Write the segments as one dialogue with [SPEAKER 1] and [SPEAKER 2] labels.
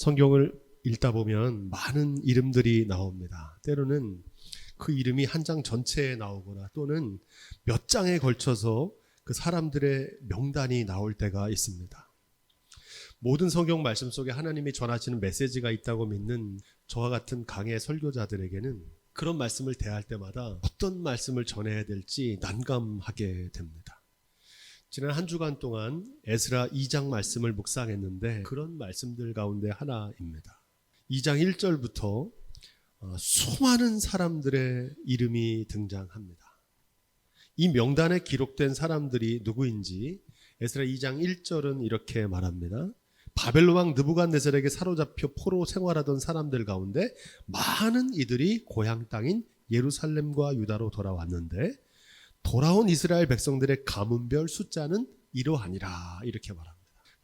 [SPEAKER 1] 성경을 읽다 보면 많은 이름들이 나옵니다. 때로는 그 이름이 한 장 전체에 나오거나 또는 몇 장에 걸쳐서 그 사람들의 명단이 나올 때가 있습니다. 모든 성경 말씀 속에 하나님이 전하시는 메시지가 있다고 믿는 저와 같은 강의 설교자들에게는 그런 말씀을 대할 때마다 어떤 말씀을 전해야 될지 난감하게 됩니다. 지난 한 주간 동안 에스라 2장 말씀을 묵상했는데 그런 말씀들 가운데 하나입니다. 2장 1절부터 어, 수많은 사람들의 이름이 등장합니다. 이 명단에 기록된 사람들이 누구인지 에스라 2장 1절은 이렇게 말합니다. 바벨론 왕 느부갓네살에게 사로잡혀 포로 생활하던 사람들 가운데 많은 이들이 고향 땅인 예루살렘과 유다로 돌아왔는데 돌아온 이스라엘 백성들의 가문별 숫자는 이러하니라 이렇게 말합니다.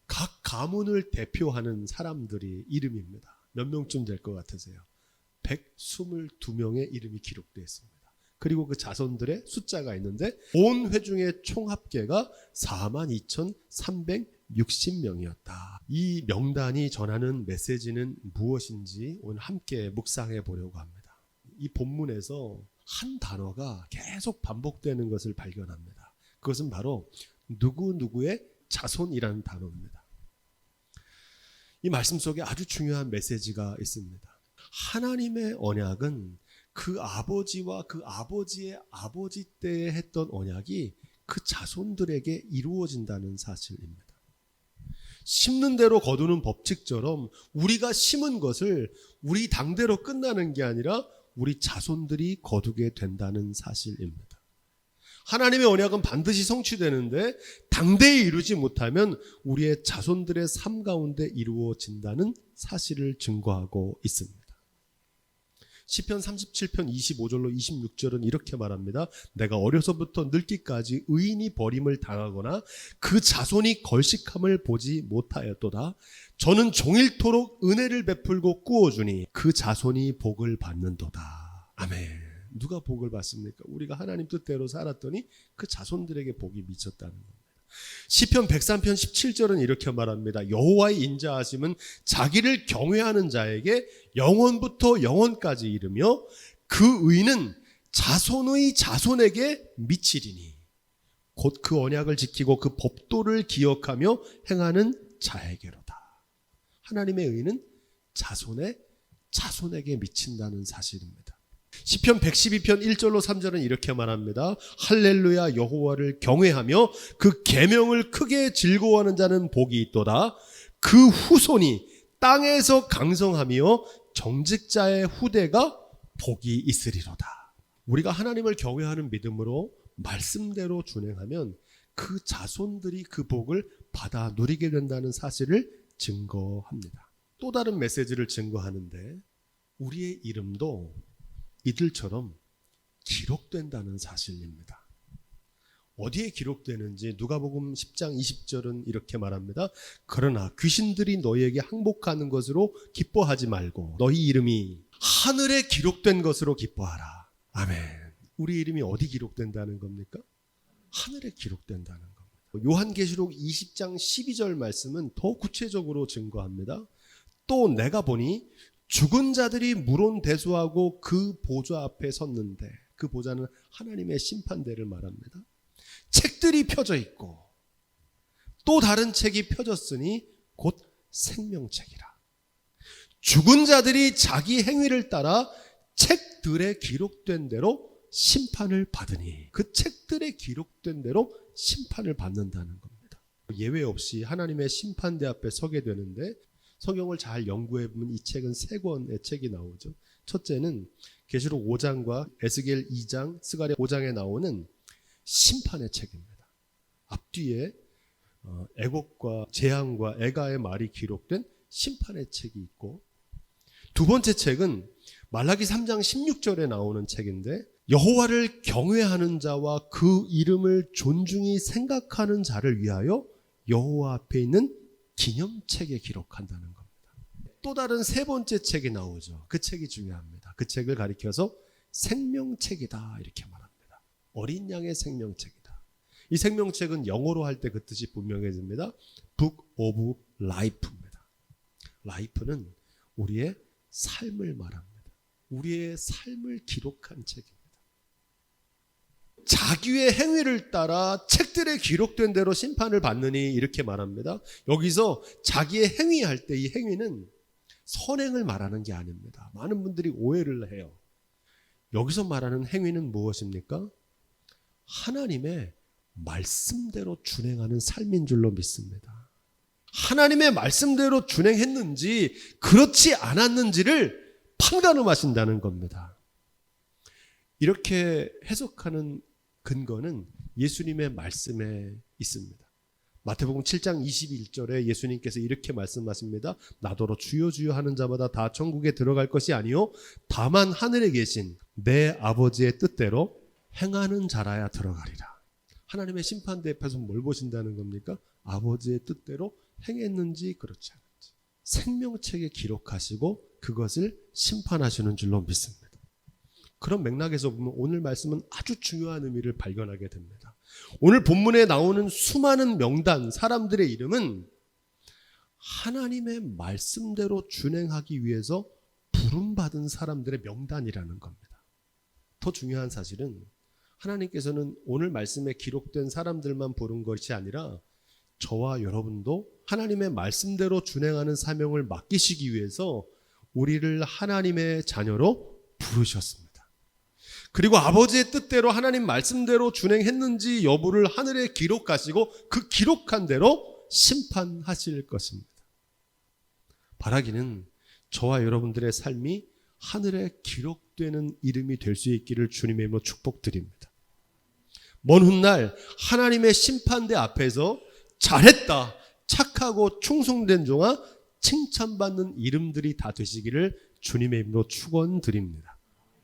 [SPEAKER 1] 각 가문을 대표하는 사람들이 이름입니다. 몇 명쯤 될 것 같으세요? 122명의 이름이 기록되어 있습니다. 그리고 그 자손들의 숫자가 있는데 온 회중의 총 합계가 42,360명이었다. 이 명단이 전하는 메시지는 무엇인지 오늘 함께 묵상해 보려고 합니다. 이 본문에서 한 단어가 계속 반복되는 것을 발견합니다. 그것은 바로 누구누구의 자손이라는 단어입니다. 이 말씀 속에 아주 중요한 메시지가 있습니다. 하나님의 언약은 그 아버지와 그 아버지의 아버지 때에 했던 언약이 그 자손들에게 이루어진다는 사실입니다. 심는 대로 거두는 법칙처럼 우리가 심은 것을 우리 당대로 끝나는 게 아니라 우리 자손들이 거두게 된다는 사실입니다. 하나님의 언약은 반드시 성취되는데 당대에 이루지 못하면 우리의 자손들의 삶 가운데 이루어진다는 사실을 증거하고 있습니다. 시편 37편 25절로 26절은 이렇게 말합니다. 내가 어려서부터 늙기까지 의인이 버림을 당하거나 그 자손이 걸식함을 보지 못하였도다. 저는 종일토록 은혜를 베풀고 꾸어주니 그 자손이 복을 받는도다. 아멘. 누가 복을 받습니까? 우리가 하나님 뜻대로 살았더니 그 자손들에게 복이 미쳤다는 겁니다. 시편 103편 17절은 이렇게 말합니다. 여호와의 인자하심은 자기를 경외하는 자에게 영원부터 영원까지 이르며 그 의는 자손의 자손에게 미치리니 곧 그 언약을 지키고 그 법도를 기억하며 행하는 자에게로다. 하나님의 의는 자손의 자손에게 미친다는 사실입니다. 시편 112편 1절로 3절은 이렇게 말합니다. 할렐루야 여호와를 경외하며 그 계명을 크게 즐거워하는 자는 복이 있도다. 그 후손이 땅에서 강성하며 정직자의 후대가 복이 있으리로다. 우리가 하나님을 경외하는 믿음으로 말씀대로 준행하면 그 자손들이 그 복을 받아 누리게 된다는 사실을 증거합니다. 또 다른 메시지를 증거하는데 우리의 이름도 이들처럼 기록된다는 사실입니다. 어디에 기록되는지 누가복음 10장 20절은 이렇게 말합니다. 그러나 귀신들이 너희에게 항복하는 것으로 기뻐하지 말고 너희 이름이 하늘에 기록된 것으로 기뻐하라. 아멘. 우리 이름이 어디 기록된다는 겁니까? 하늘에 기록된다는 겁니다. 요한계시록 20장 12절 말씀은 더 구체적으로 증거합니다. 또 내가 보니 죽은 자들이 물론 대수하고 그 보좌 앞에 섰는데 그 보좌는 하나님의 심판대를 말합니다. 책들이 펴져 있고 또 다른 책이 펴졌으니 곧 생명책이라. 죽은 자들이 자기 행위를 따라 책들에 기록된 대로 심판을 받으니 그 책들에 기록된 대로 심판을 받는다는 겁니다. 예외 없이 하나님의 심판대 앞에 서게 되는데 성경을 잘 연구해 보면 이 책은 세 권의 책이 나오죠. 첫째는 계시록 5장과 에스겔 2장, 스가랴 5장에 나오는 심판의 책입니다. 앞뒤에 어, 애곡과 재앙과 애가의 말이 기록된 심판의 책이 있고 두 번째 책은 말라기 3장 16절에 나오는 책인데 여호와를 경외하는 자와 그 이름을 존중히 생각하는 자를 위하여 여호와 앞에 있는 기념책에 기록한다는 겁니다. 또 다른 세 번째 책이 나오죠. 그 책이 중요합니다. 그 책을 가리켜서 생명책이다 이렇게 말합니다. 어린 양의 생명책이다. 이 생명책은 영어로 할 때 그 뜻이 분명해집니다. Book of Life입니다. 라이프는 우리의 삶을 말합니다. 우리의 삶을 기록한 책입니다. 자기의 행위를 따라 책들에 기록된 대로 심판을 받느니 이렇게 말합니다. 여기서 자기의 행위할 때 이 행위는 선행을 말하는 게 아닙니다. 많은 분들이 오해를 해요. 여기서 말하는 행위는 무엇입니까? 하나님의 말씀대로 준행하는 삶인 줄로 믿습니다. 하나님의 말씀대로 준행했는지 그렇지 않았는지를 판단하신다는 겁니다. 이렇게 해석하는 근거는 예수님의 말씀에 있습니다. 마태복음 7장 21절에 예수님께서 이렇게 말씀하십니다. 나더러 주여 주여 하는 자마다 다 천국에 들어갈 것이 아니요 다만 하늘에 계신 내 아버지의 뜻대로 행하는 자라야 들어가리라. 하나님의 심판대 앞에서 뭘 보신다는 겁니까? 아버지의 뜻대로 행했는지 그렇지 않은지 생명책에 기록하시고 그것을 심판하시는 줄로 믿습니다. 그런 맥락에서 보면 오늘 말씀은 아주 중요한 의미를 발견하게 됩니다. 오늘 본문에 나오는 수많은 명단 사람들의 이름은 하나님의 말씀대로 준행하기 위해서 부름받은 사람들의 명단이라는 겁니다. 더 중요한 사실은 하나님께서는 오늘 말씀에 기록된 사람들만 부른 것이 아니라 저와 여러분도 하나님의 말씀대로 준행하는 사명을 맡기시기 위해서 우리를 하나님의 자녀로 부르셨습니다. 그리고 아버지의 뜻대로 하나님 말씀대로 준행했는지 여부를 하늘에 기록하시고 그 기록한 대로 심판하실 것입니다. 바라기는 저와 여러분들의 삶이 하늘에 기록되는 이름이 될 수 있기를 주님의 이름으로 축복드립니다. 먼 훗날 하나님의 심판대 앞에서 잘했다, 착하고 충성된 종아 칭찬받는 이름들이 다 되시기를 주님의 이름으로 축원드립니다.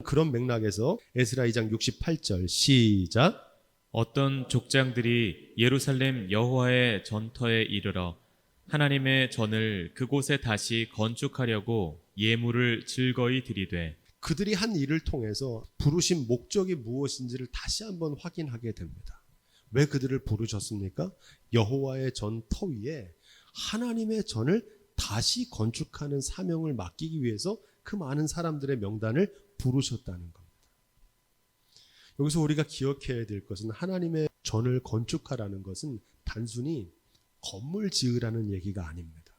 [SPEAKER 1] 그런 맥락에서 에스라 2장 68절 시작
[SPEAKER 2] 어떤 족장들이 예루살렘 여호와의 전터에 이르러 하나님의 전을 그곳에 다시 건축하려고 예물을 즐거이 드리되
[SPEAKER 1] 그들이 한 일을 통해서 부르신 목적이 무엇인지를 다시 한번 확인하게 됩니다. 왜 그들을 부르셨습니까? 여호와의 전터 위에 하나님의 전을 다시 건축하는 사명을 맡기기 위해서 그 많은 사람들의 명단을 부르셨다는 겁니다. 여기서 우리가 기억해야 될 것은 하나님의 전을 건축하라는 것은 단순히 건물 지으라는 얘기가 아닙니다.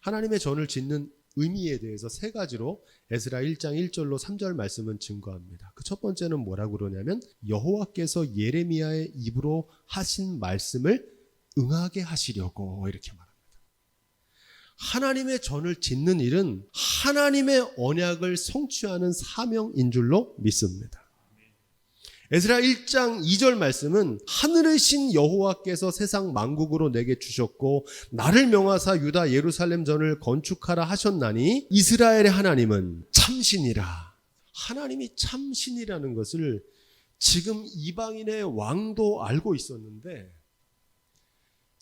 [SPEAKER 1] 하나님의 전을 짓는 의미에 대해서 세 가지로 에스라 1장 1절로 3절 말씀은 증거합니다. 그 첫 번째는 뭐라고 그러냐면 여호와께서 예레미야의 입으로 하신 말씀을 응하게 하시려고 이렇게 말합니다. 하나님의 전을 짓는 일은 하나님의 언약을 성취하는 사명인 줄로 믿습니다. 에스라 1장 2절 말씀은 하늘의 신 여호와께서 세상 만국으로 내게 주셨고 나를 명하사 유다 예루살렘 전을 건축하라 하셨나니 이스라엘의 하나님은 참신이라. 하나님이 참신이라는 것을 지금 이방인의 왕도 알고 있었는데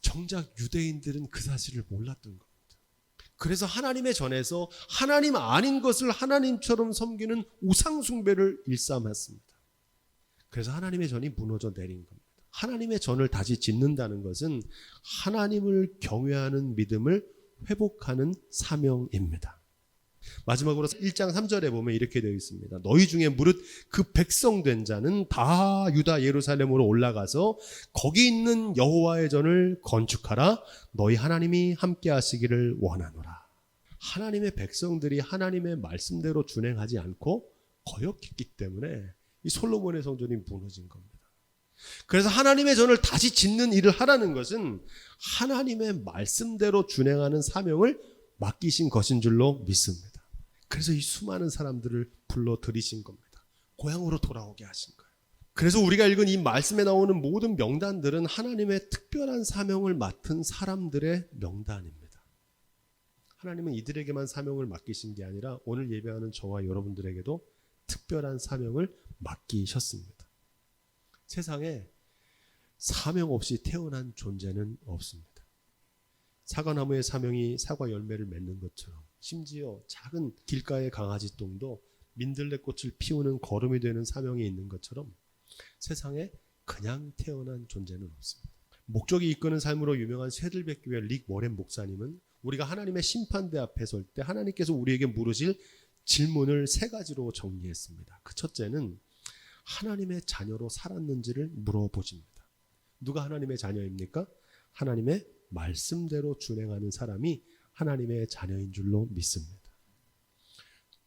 [SPEAKER 1] 정작 유대인들은 그 사실을 몰랐던 겁니다. 그래서 하나님의 전에서 하나님 아닌 것을 하나님처럼 섬기는 우상숭배를 일삼았습니다. 그래서 하나님의 전이 무너져 내린 겁니다. 하나님의 전을 다시 짓는다는 것은 하나님을 경외하는 믿음을 회복하는 사명입니다. 마지막으로 1장 3절에 보면 이렇게 되어 있습니다. 너희 중에 무릇 그 백성 된 자는 다 유다 예루살렘으로 올라가서 거기 있는 여호와의 전을 건축하라. 너희 하나님이 함께 하시기를 원하노라. 하나님의 백성들이 하나님의 말씀대로 준행하지 않고 거역했기 때문에 이 솔로몬의 성전이 무너진 겁니다. 그래서 하나님의 전을 다시 짓는 일을 하라는 것은 하나님의 말씀대로 준행하는 사명을 맡기신 것인 줄로 믿습니다. 그래서 이 수많은 사람들을 불러 들이신 겁니다. 고향으로 돌아오게 하신 거예요. 그래서 우리가 읽은 이 말씀에 나오는 모든 명단들은 하나님의 특별한 사명을 맡은 사람들의 명단입니다. 하나님은 이들에게만 사명을 맡기신 게 아니라 오늘 예배하는 저와 여러분들에게도 특별한 사명을 맡기셨습니다. 세상에 사명 없이 태어난 존재는 없습니다. 사과나무의 사명이 사과 열매를 맺는 것처럼 심지어 작은 길가의 강아지 똥도 민들레 꽃을 피우는 걸음이 되는 사명이 있는 것처럼 세상에 그냥 태어난 존재는 없습니다. 목적이 이끄는 삶으로 유명한 새들백 교회 릭 워렌 목사님은 우리가 하나님의 심판대 앞에 설 때 하나님께서 우리에게 물으실 질문을 세 가지로 정리했습니다. 그 첫째는 하나님의 자녀로 살았는지를 물어보십니다. 누가 하나님의 자녀입니까? 하나님의 말씀대로 준행하는 사람이 하나님의 자녀인 줄로 믿습니다.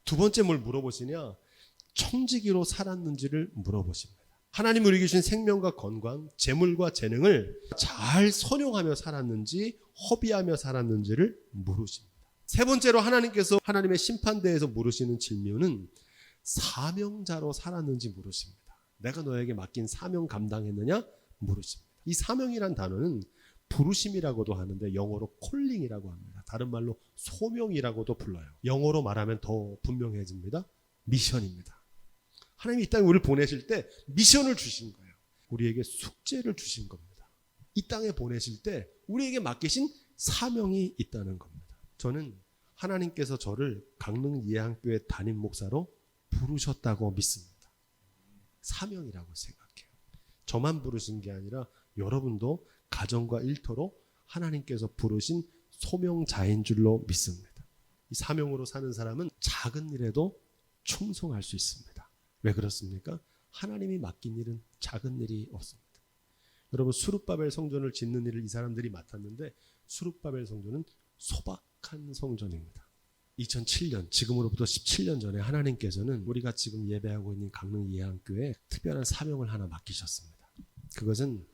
[SPEAKER 1] 두 번째 뭘 물어보시냐? 청지기로 살았는지를 물어보십니다. 하나님 우리에게 주신 생명과 건강, 재물과 재능을 잘 선용하며 살았는지 허비하며 살았는지를 물으십니다. 세 번째로 하나님께서 하나님의 심판대에서 물으시는 질문은 사명자로 살았는지 물으십니다. 내가 너에게 맡긴 사명 감당했느냐 물으십니다. 이 사명이란 단어는 부르심이라고도 하는데 영어로 콜링이라고 합니다. 다른 말로 소명이라고도 불러요. 영어로 말하면 더 분명해집니다. 미션입니다. 하나님이 이 땅에 우리를 보내실 때 미션을 주신 거예요. 우리에게 숙제를 주신 겁니다. 이 땅에 보내실 때 우리에게 맡기신 사명이 있다는 겁니다. 저는 하나님께서 저를 강릉 예양교회 담임 목사로 부르셨다고 믿습니다. 사명이라고 생각해요. 저만 부르신 게 아니라 여러분도 가정과 일터로 하나님께서 부르신 소명자인 줄로 믿습니다. 이 사명으로 사는 사람은 작은 일에도 충성할 수 있습니다. 왜 그렇습니까? 하나님이 맡긴 일은 작은 일이 없습니다. 여러분 수룹바벨 성전을 짓는 일을 이 사람들이 맡았는데 수룹바벨 성전은 소박한 성전입니다. 2007년 지금으로부터 17년 전에 하나님께서는 우리가 지금 예배하고 있는 강릉 예안교회에 특별한 사명을 하나 맡기셨습니다. 그것은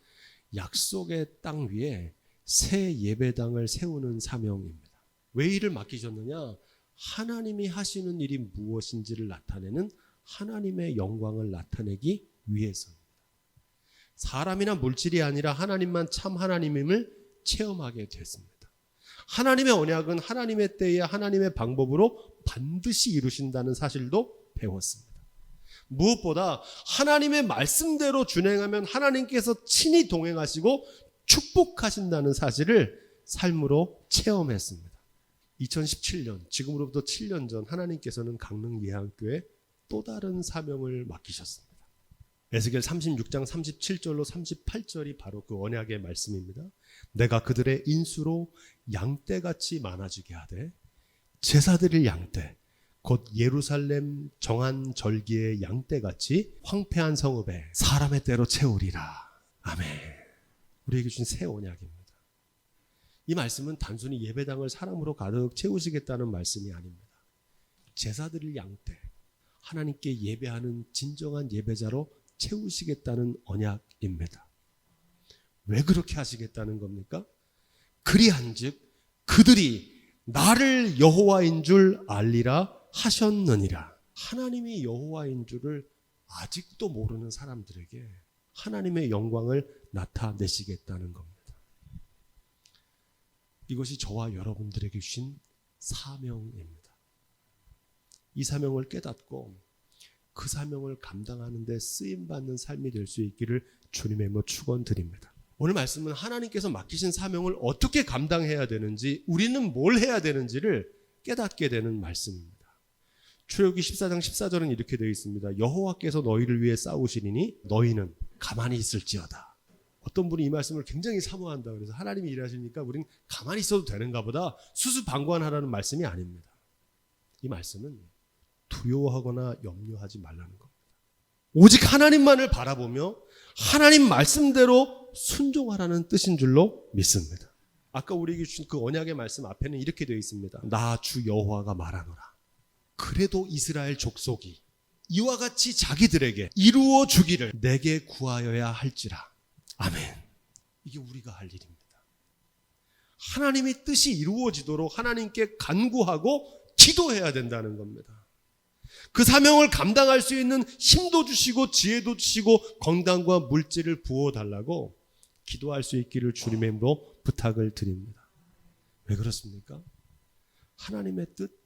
[SPEAKER 1] 약속의 땅 위에 새 예배당을 세우는 사명입니다. 왜 이를 맡기셨느냐? 하나님이 하시는 일이 무엇인지를 나타내는 하나님의 영광을 나타내기 위해서입니다. 사람이나 물질이 아니라 하나님만 참 하나님임을 체험하게 됐습니다. 하나님의 언약은 하나님의 때에 하나님의 방법으로 반드시 이루신다는 사실도 배웠습니다. 무엇보다 하나님의 말씀대로 준행하면 하나님께서 친히 동행하시고 축복하신다는 사실을 삶으로 체험했습니다. 2017년, 지금으로부터 7년 전 하나님께서는 강릉 예한교회 또 다른 사명을 맡기셨습니다. 에스겔 36장 37절로 38절이 바로 그 언약의 말씀입니다. 내가 그들의 인수로 양떼같이 많아지게 하되 제사드릴 양떼 곧 예루살렘 정한 절기의 양떼같이 황폐한 성읍에 사람의 때로 채우리라. 아멘. 우리에게 주신 새 언약입니다. 이 말씀은 단순히 예배당을 사람으로 가득 채우시겠다는 말씀이 아닙니다. 제사드릴 양떼 하나님께 예배하는 진정한 예배자로 채우시겠다는 언약입니다. 왜 그렇게 하시겠다는 겁니까? 그리한즉 그들이 나를 여호와인 줄 알리라 하셨느니라. 하나님이 여호와인 줄을 아직도 모르는 사람들에게 하나님의 영광을 나타내시겠다는 겁니다. 이것이 저와 여러분들에게 주신 사명입니다. 이 사명을 깨닫고 그 사명을 감당하는 데 쓰임 받는 삶이 될 수 있기를 주님의 뭐 축원 드립니다. 오늘 말씀은 하나님께서 맡기신 사명을 어떻게 감당해야 되는지 우리는 뭘 해야 되는지를 깨닫게 되는 말씀입니다. 출애굽기 14장 14절은 이렇게 되어 있습니다. 여호와께서 너희를 위해 싸우시리니 너희는 가만히 있을지어다. 어떤 분이 이 말씀을 굉장히 사모한다 그래서 하나님이 일하시니까 우리는 가만히 있어도 되는가 보다 수수방관하라는 말씀이 아닙니다. 이 말씀은 두려워하거나 염려하지 말라는 겁니다. 오직 하나님만을 바라보며 하나님 말씀대로 순종하라는 뜻인 줄로 믿습니다. 아까 우리에게 주신 그 언약의 말씀 앞에는 이렇게 되어 있습니다. 나 주 여호와가 말하노라. 그래도 이스라엘 족속이 이와 같이 자기들에게 이루어 주기를 내게 구하여야 할지라. 아멘. 이게 우리가 할 일입니다. 하나님의 뜻이 이루어지도록 하나님께 간구하고 기도해야 된다는 겁니다. 그 사명을 감당할 수 있는 힘도 주시고 지혜도 주시고 건강과 물질을 부어 달라고 기도할 수 있기를 주님의 이름으로 부탁을 드립니다. 왜 그렇습니까? 하나님의 뜻,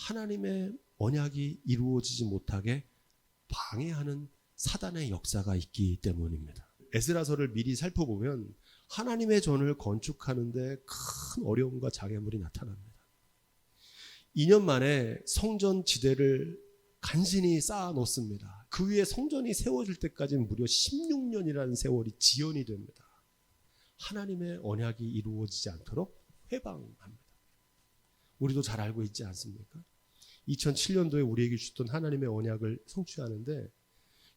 [SPEAKER 1] 하나님의 언약이 이루어지지 못하게 방해하는 사단의 역사가 있기 때문입니다. 에스라서를 미리 살펴보면 하나님의 전을 건축하는데 큰 어려움과 장애물이 나타납니다. 2년 만에 성전 지대를 간신히 쌓아 놓습니다. 그 위에 성전이 세워질 때까지는 무려 16년이라는 세월이 지연이 됩니다. 하나님의 언약이 이루어지지 않도록 회방합니다. 우리도 잘 알고 있지 않습니까? 2007년도에 우리에게 주셨던 하나님의 언약을 성취하는데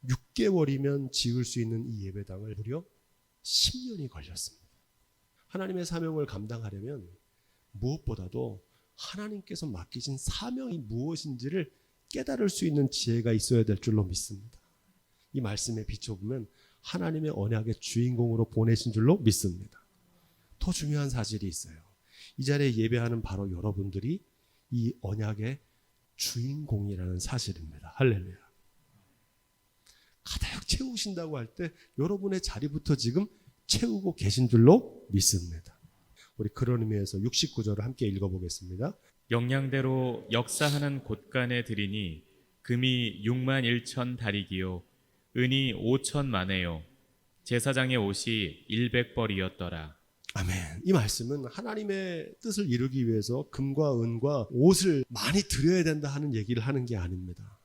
[SPEAKER 1] 6개월이면 지을 수 있는 이 예배당을 무려 10년이 걸렸습니다. 하나님의 사명을 감당하려면 무엇보다도 하나님께서 맡기신 사명이 무엇인지를 깨달을 수 있는 지혜가 있어야 될 줄로 믿습니다. 이 말씀에 비춰보면 하나님의 언약의 주인공으로 보내신 줄로 믿습니다. 더 중요한 사실이 있어요. 이 자리에 예배하는 바로 여러분들이 이 언약의 주인공이라는 사실입니다. 할렐루야. 가득 채우신다고 할 때 여러분의 자리부터 지금 채우고 계신 줄로 믿습니다. 우리 그런 의미에서 69절을 함께 읽어보겠습니다.
[SPEAKER 2] 영양대로 역사하는 곳간에 드리니 금이 6만 1천 다리기요 은이 5천 만에요 제사장의 옷이 100벌이었더라
[SPEAKER 1] 아멘. 이 말씀은 하나님의 뜻을 이루기 위해서 금과 은과 옷을 많이 드려야 된다 하는 얘기를 하는 게 아닙니다.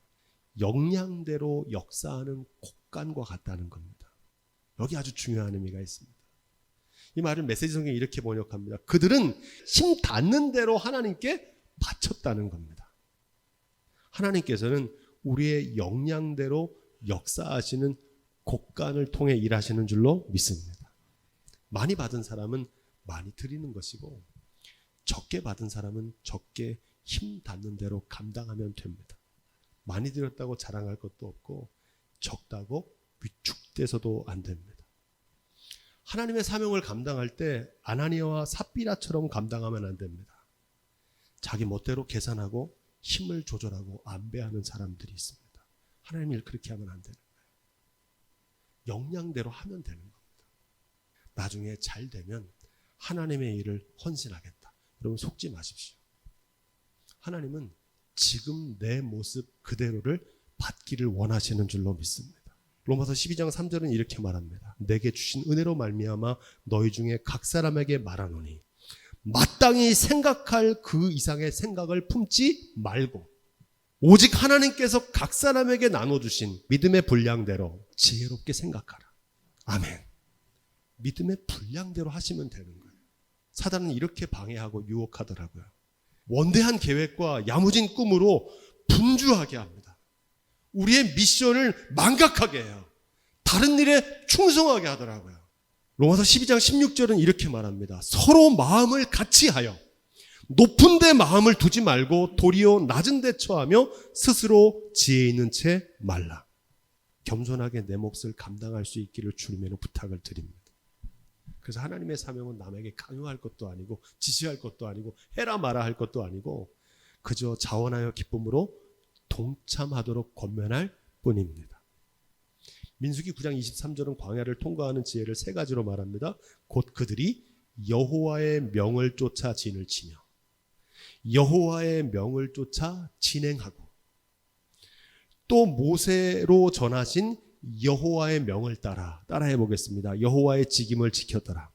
[SPEAKER 1] 역량대로 역사하는 곡간과 같다는 겁니다. 여기 아주 중요한 의미가 있습니다. 이 말을 메시지 성경에 이렇게 번역합니다. 그들은 힘 닿는 대로 하나님께 바쳤다는 겁니다. 하나님께서는 우리의 역량대로 역사하시는 곡간을 통해 일하시는 줄로 믿습니다. 많이 받은 사람은 많이 드리는 것이고 적게 받은 사람은 적게 힘 닿는 대로 감당하면 됩니다. 많이 드렸다고 자랑할 것도 없고 적다고 위축돼서도 안 됩니다. 하나님의 사명을 감당할 때 아나니아와 삽비라처럼 감당하면 안 됩니다. 자기 멋대로 계산하고 힘을 조절하고 안배하는 사람들이 있습니다. 하나님 일 그렇게 하면 안 되는 거예요. 역량대로 하면 되는 겁니다. 나중에 잘 되면 하나님의 일을 헌신하겠다. 여러분 속지 마십시오. 하나님은 지금 내 모습 그대로를 받기를 원하시는 줄로 믿습니다. 로마서 12장 3절은 이렇게 말합니다. 내게 주신 은혜로 말미암아 너희 중에 각 사람에게 말하노니 마땅히 생각할 그 이상의 생각을 품지 말고 오직 하나님께서 각 사람에게 나눠 주신 믿음의 분량대로 지혜롭게 생각하라. 아멘. 믿음의 분량대로 하시면 되는 거예요. 사단은 이렇게 방해하고 유혹하더라고요. 원대한 계획과 야무진 꿈으로 분주하게 합니다. 우리의 미션을 망각하게 해요. 다른 일에 충성하게 하더라고요. 로마서 12장 16절은 이렇게 말합니다. 서로 마음을 같이 하여 높은 데 마음을 두지 말고 도리어 낮은 데 처하며 스스로 지혜 있는 채 말라. 겸손하게 내 몫을 감당할 수 있기를 주님에는 부탁을 드립니다. 그래서 하나님의 사명은 남에게 강요할 것도 아니고 지시할 것도 아니고 해라 마라 할 것도 아니고 그저 자원하여 기쁨으로 동참하도록 권면할 뿐입니다. 민수기 9장 23절은 광야를 통과하는 지혜를 세 가지로 말합니다. 곧 그들이 여호와의 명을 쫓아 진을 치며 여호와의 명을 쫓아 진행하고 또 모세로 전하신 여호와의 명을 따라 따라해 보겠습니다. 여호와의 직임을 지켰더라.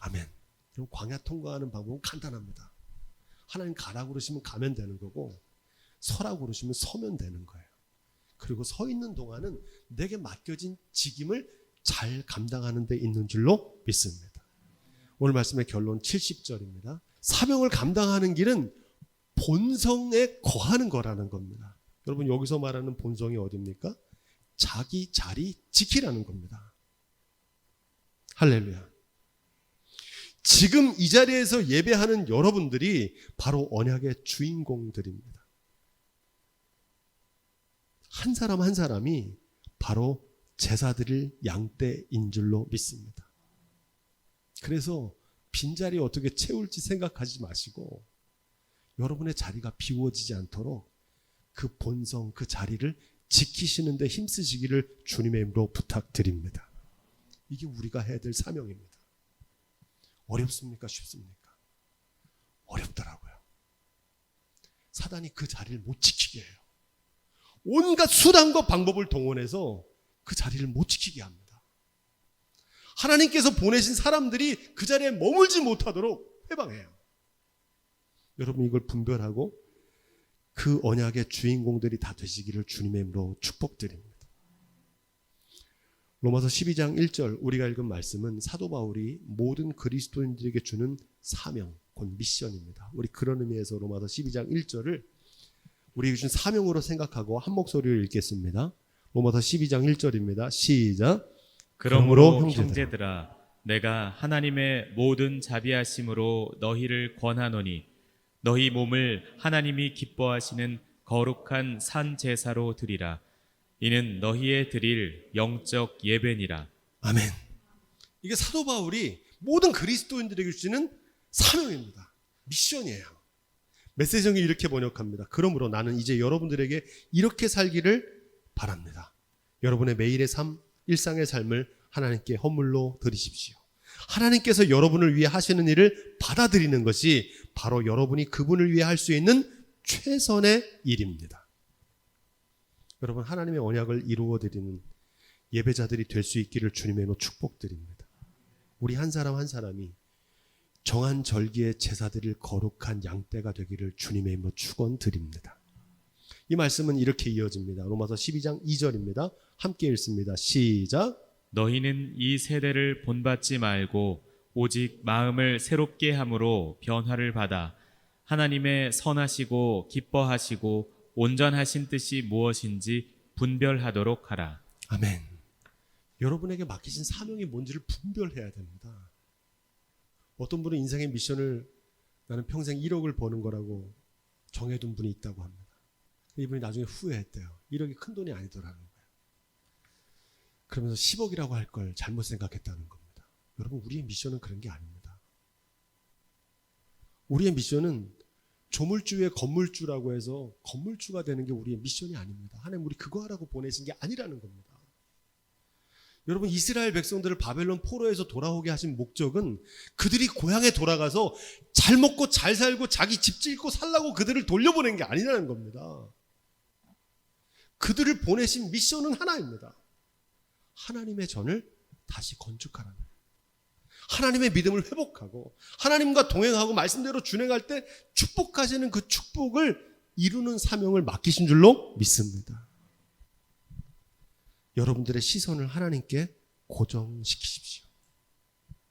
[SPEAKER 1] 아멘. 그럼 광야 통과하는 방법은 간단합니다. 하나님 가라고 그러시면 가면 되는 거고 서라고 그러시면 서면 되는 거예요. 그리고 서 있는 동안은 내게 맡겨진 직임을 잘 감당하는 데 있는 줄로 믿습니다. 오늘 말씀의 결론 70절입니다. 사명을 감당하는 길은 본성에 거하는 거라는 겁니다. 여러분 여기서 말하는 본성이 어딥니까? 자기 자리 지키라는 겁니다. 할렐루야. 지금 이 자리에서 예배하는 여러분들이 바로 언약의 주인공들입니다. 한 사람 한 사람이 바로 제사드릴 양떼인 줄로 믿습니다. 그래서 빈자리 어떻게 채울지 생각하지 마시고 여러분의 자리가 비워지지 않도록 그 본성, 그 자리를 지키시는데 힘쓰시기를 주님의 이름으로 부탁드립니다. 이게 우리가 해야 될 사명입니다. 어렵습니까? 쉽습니까? 어렵더라고요. 사단이 그 자리를 못 지키게 해요. 온갖 수단과 방법을 동원해서 그 자리를 못 지키게 합니다. 하나님께서 보내신 사람들이 그 자리에 머물지 못하도록 해방해요. 여러분 이걸 분별하고 그 언약의 주인공들이 다 되시기를 주님의 이름으로 축복드립니다. 로마서 12장 1절 우리가 읽은 말씀은 사도 바울이 모든 그리스도인들에게 주는 사명, 곧 미션입니다. 우리 그런 의미에서 로마서 12장 1절을 우리에게 준 사명으로 생각하고 한 목소리로 읽겠습니다. 로마서 12장 1절입니다. 시작.
[SPEAKER 2] 그러므로.
[SPEAKER 1] 형제들아
[SPEAKER 2] 내가 하나님의 모든 자비하심으로 너희를 권하노니 너희 몸을 하나님이 기뻐하시는 거룩한 산 제사로 드리라 이는 너희의 드릴 영적 예배니라
[SPEAKER 1] 아멘. 이게 사도 바울이 모든 그리스도인들에게 주시는 사명입니다. 미션이에요. 메시지형이 이렇게 번역합니다. 그러므로 나는 이제 여러분들에게 이렇게 살기를 바랍니다. 여러분의 매일의 삶, 일상의 삶을 하나님께 허물로 드리십시오. 하나님께서 여러분을 위해 하시는 일을 받아들이는 것이 바로 여러분이 그분을 위해 할 수 있는 최선의 일입니다. 여러분 하나님의 언약을 이루어 드리는 예배자들이 될 수 있기를 주님의 이름으로 축복드립니다. 우리 한 사람 한 사람이 정한 절기의 제사드릴 거룩한 양떼가 되기를 주님의 이름으로 축원드립니다. 이 말씀은 이렇게 이어집니다. 로마서 12장 2절입니다. 함께 읽습니다. 시작.
[SPEAKER 2] 너희는 이 세대를 본받지 말고 오직 마음을 새롭게 함으로 변화를 받아 하나님의 선하시고 기뻐하시고 온전하신 뜻이 무엇인지 분별하도록 하라.
[SPEAKER 1] 아멘. 여러분에게 맡기신 사명이 뭔지를 분별해야 됩니다. 어떤 분은 인생의 미션을 나는 평생 1억을 버는 거라고 정해둔 분이 있다고 합니다. 이분이 나중에 후회했대요. 1억이 큰 돈이 아니더라는 거예요. 그러면서 10억이라고 할 걸 잘못 생각했다는 겁니다. 여러분, 우리의 미션은 그런 게 아닙니다. 우리의 미션은 조물주의 건물주라고 해서 건물주가 되는 게 우리의 미션이 아닙니다. 하나님 우리 그거 하라고 보내신 게 아니라는 겁니다. 여러분 이스라엘 백성들을 바벨론 포로에서 돌아오게 하신 목적은 그들이 고향에 돌아가서 잘 먹고 잘 살고 자기 집 짓고 살라고 그들을 돌려보낸 게 아니라는 겁니다. 그들을 보내신 미션은 하나입니다. 하나님의 전을 다시 건축하라는. 하나님의 믿음을 회복하고 하나님과 동행하고 말씀대로 준행할 때 축복하시는 그 축복을 이루는 사명을 맡기신 줄로 믿습니다. 여러분들의 시선을 하나님께 고정시키십시오.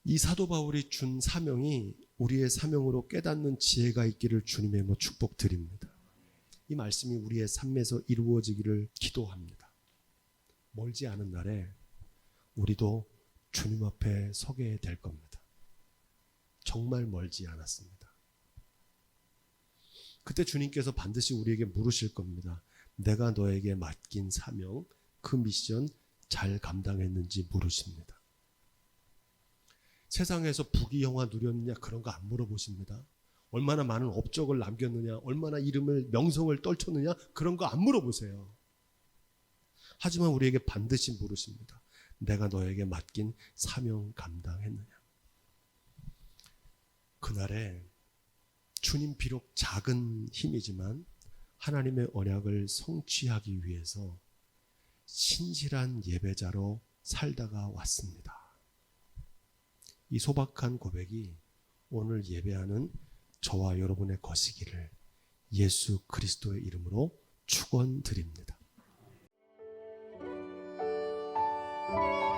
[SPEAKER 1] 이 사도 바울이 준 사명이 우리의 사명으로 깨닫는 지혜가 있기를 주님의 뭐 축복 드립니다. 이 말씀이 우리의 삶에서 이루어지기를 기도합니다. 멀지 않은 날에 우리도 주님 앞에 서게 될 겁니다. 정말 멀지 않았습니다. 그때 주님께서 반드시 우리에게 물으실 겁니다. 내가 너에게 맡긴 사명, 그 미션 잘 감당했는지 물으십니다. 세상에서 부귀영화 누렸느냐 그런 거 안 물어보십니다. 얼마나 많은 업적을 남겼느냐, 얼마나 이름을 명성을 떨쳤느냐 그런 거 안 물어보세요. 하지만 우리에게 반드시 물으십니다. 내가 너에게 맡긴 사명 감당했느냐. 그날에 주님 비록 작은 힘이지만 하나님의 언약을 성취하기 위해서 신실한 예배자로 살다가 왔습니다. 이 소박한 고백이 오늘 예배하는 저와 여러분의 것이기를 예수 그리스도의 이름으로 축원드립니다. you